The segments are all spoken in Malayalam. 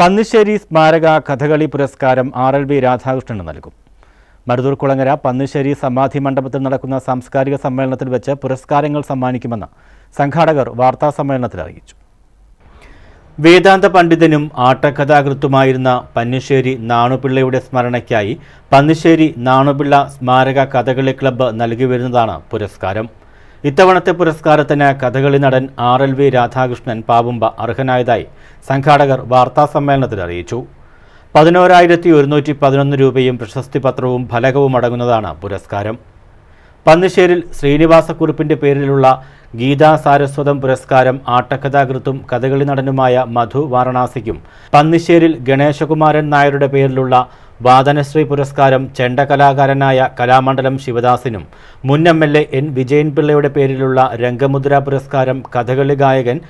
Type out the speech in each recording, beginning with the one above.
പന്നിശ്ശേരി സ്മാരക കഥകളി പുരസ്കാരം ആർ എൽ ബി രാധാകൃഷ്ണന് നൽകും. മരുതൂർ കുളങ്ങര പന്നിശ്ശേരി സമാധി മണ്ഡപത്തിൽ നടക്കുന്ന സാംസ്കാരിക സമ്മേളനത്തിൽ വെച്ച് പുരസ്കാരങ്ങൾ സമ്മാനിക്കുമെന്ന് സംഘാടകർ വാർത്താ സമ്മേളനത്തിൽ അറിയിച്ചു. വേദാന്ത പണ്ഡിതനും ആട്ടക്കഥാകൃത്തുമായിരുന്ന പന്നിശ്ശേരി നാണുപിള്ളയുടെ സ്മരണയ്ക്കായി പന്നിശ്ശേരി നാണുപിള്ള സ്മാരക കഥകളി ക്ലബ്ബ് നൽകി വരുന്നതാണ് പുരസ്കാരം. ഇത്തവണത്തെ പുരസ്കാരത്തിന് കഥകളി നടൻ R L V Radhakrishnan Pavumba അർഹനായതായി സംഘാടകർ വാർത്താസമ്മേളനത്തിൽ അറിയിച്ചു. പതിനോരായിരത്തി ഒരുന്നൂറ്റി പതിനൊന്ന് രൂപയും പ്രശസ്തി പത്രവും ഫലകവും അടങ്ങുന്നതാണ് പുരസ്കാരം. പന്നിശ്ശേരിൽ ശ്രീനിവാസക്കുറിപ്പിന്റെ പേരിലുള്ള ഗീതാ സാരസ്വതം പുരസ്കാരം ആട്ടക്കഥാകൃത്തും കഥകളി നടനുമായ മധു വാരണാസിക്കും പന്നിശ്ശേരിൽ ഗണേശകുമാരൻ നായരുടെ പേരിലുള്ള വാദനശ്രീ പുരസ്കാരം ചെണ്ട കലാകാരനായ കലാമണ്ഡലം ശിവദാസിനും മുൻ എം എൽ എ എൻ വിജയൻപിള്ളയുടെ പേരിലുള്ള രംഗമുദ്ര പുരസ്കാരം കഥകളി ഗായകൻ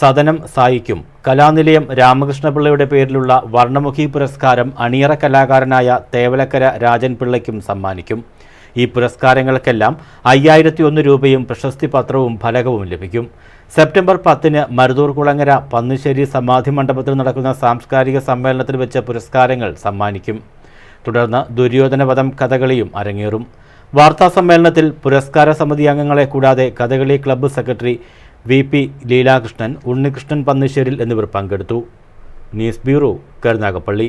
സദനം സായിക്കും കലാനിലയം രാമകൃഷ്ണപിള്ളയുടെ പേരിലുള്ള വർണമുഖി പുരസ്കാരം അണിയറ കലാകാരനായ തേവലക്കര രാജൻ പിള്ളയ്ക്കും സമ്മാനിക്കും. ഈ പുരസ്കാരങ്ങൾക്കെല്ലാം അയ്യായിരത്തി ഒന്ന് രൂപയും പ്രശസ്തി പത്രവും ഫലകവും ലഭിക്കും. സെപ്റ്റംബർ പത്തിന് മരുതൂർ കുളങ്ങര പന്നിശ്ശേരി സമാധി മണ്ഡപത്തിൽ നടക്കുന്ന സാംസ്കാരിക സമ്മേളനത്തിൽ വെച്ച് പുരസ്കാരങ്ങൾ സമ്മാനിക്കും. തുടർന്ന് ദുര്യോധനവധം കഥകളിയും അരങ്ങേറും. വാർത്താ സമ്മേളനത്തിൽ പുരസ്കാര സമിതി അംഗങ്ങളെ കൂടാതെ Kathakali club secretary V P Leelakrishnan Unnikrishnan Pannisseril എന്നിവർ പങ്കെടുത്തു. News bureau Karunagappally.